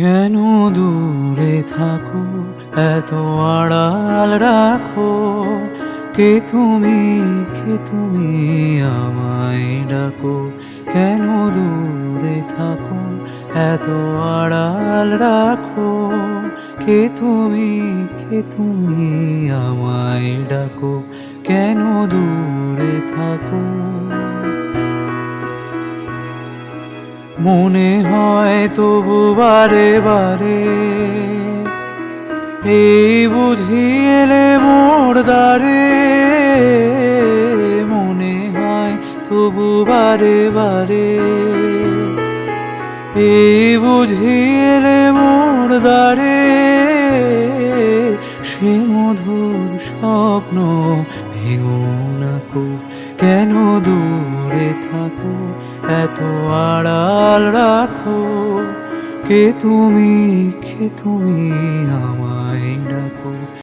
কেন দূরে থাকো? এত আড়াল রাখো। কে তুমি? কে তুমি? আমায় ডাকো। কেন দূরে থাকো? এত আড়াল রাখো। কে তুমি? কে তুমি? আমায় ডাকো। কেন দূরে থাকো? মনে হয় তবু বারে বারে। এই বুঝি এলে মোর দ্বারে। মনে হয় তবু বারে বারে। এই বুঝি এলে মোর দ্বারে। সে মধুর স্বপ্ন ভেঙো না কো কেন দূরে থাকো? এত আড়াল রাখো। কে তুমি? কে তুমি? আমার